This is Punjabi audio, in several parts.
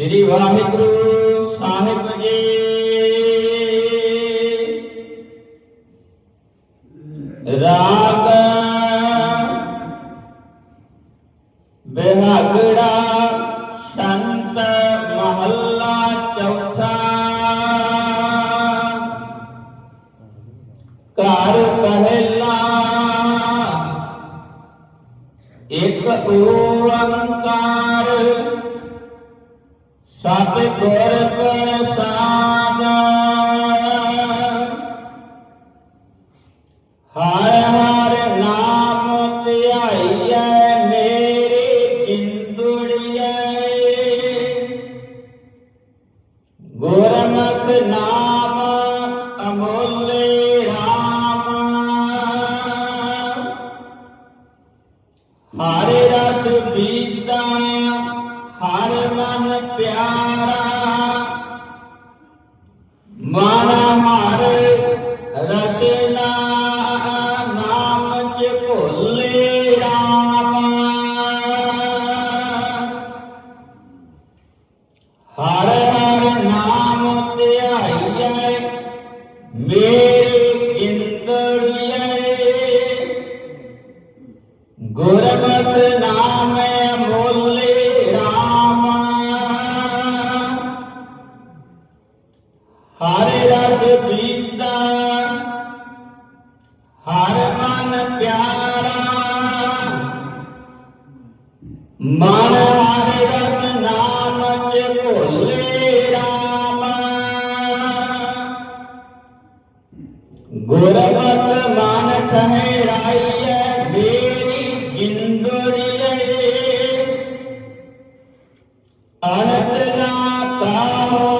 ਸ੍ਰੀ ਵਾਹਿਗੁਰੂ ਸਾਹਿਬ ਜੀ ਰਾਗ ਬਿਹਾਗੜਾ ਸੰਤ ਮਹੱਲਾ ਚੌਥਾ ਘਰ ਪਹਿਲਾ ਇੱਕ ਓੰਕਾਰ ਸਤ ਗੁਰ ਪ੍ਰਸਾਦ। ਹਰ ਹਰ ਨਾਮ ਧਿਆਈਐ ਮੇਰੀ ਜਿੰਦੁੜੀਐ ਗੁਰਮੁਖ ਨਾਮ गुरमत नाम बोले राम। हर रस बीता हर मन प्यारा। मन हरे रस नाम के बोले राम। गुरमत भारत ना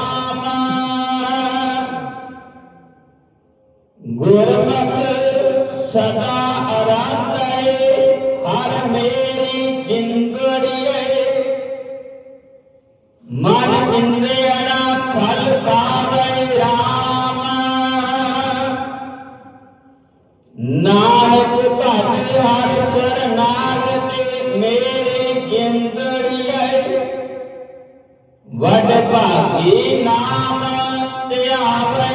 ਗੁਰਮਤਿ ਸਦਾ ਅਰਾਧੇ ਹਰ ਮੇਰੀ ਜਿੰਦੜੀਏ ਮਨ ਜਿੰਦੜਾ ਫਲ ਪਾਵੇ ਰਾਮ ਨਾਨਕ ਭਜ ਹਰ ਸਰਨਾਗਤੇ ਮੇਰੇ ਜਿੰਦੜੀਏ ਵਡ ਭਾਗੀ ਨਾਮ ਧਿਆਵੇ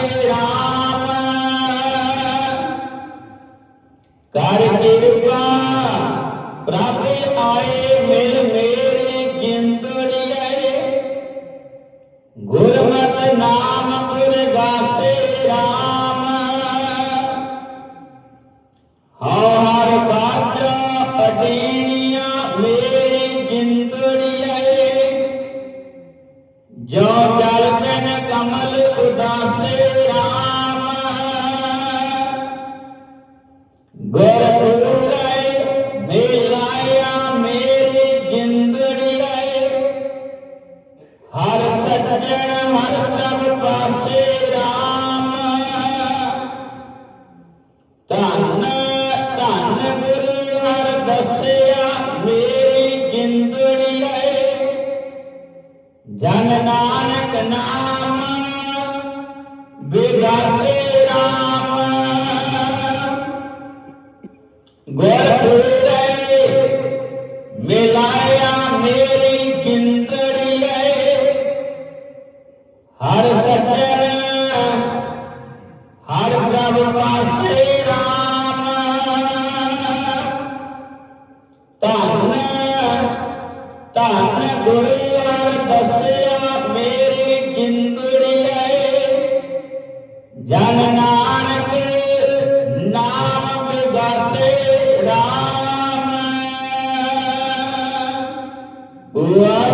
ਕਰ ਕਿਰਪਾ ਪ੍ਰਭ ਆਏ ਮਿਲ ਮੇਰੀ ਜਿੰਦੜੀਏ ਗੁਰਮਤਿ जन नानक नाम विभसे राम। गुर मिलाया मेरी किंदरिए हर सत्य ਧੰਨ ਗੁਰੂ ਹਰ ਦੱਸਿਆ ਮੇਰੀ ਜਿੰਦੜੀਏ ਜਨ ਨਾਨਕ ਨਾਮ ਵਿਗਾਸੇ RAM ਵਾਹਿਗੁਰੂ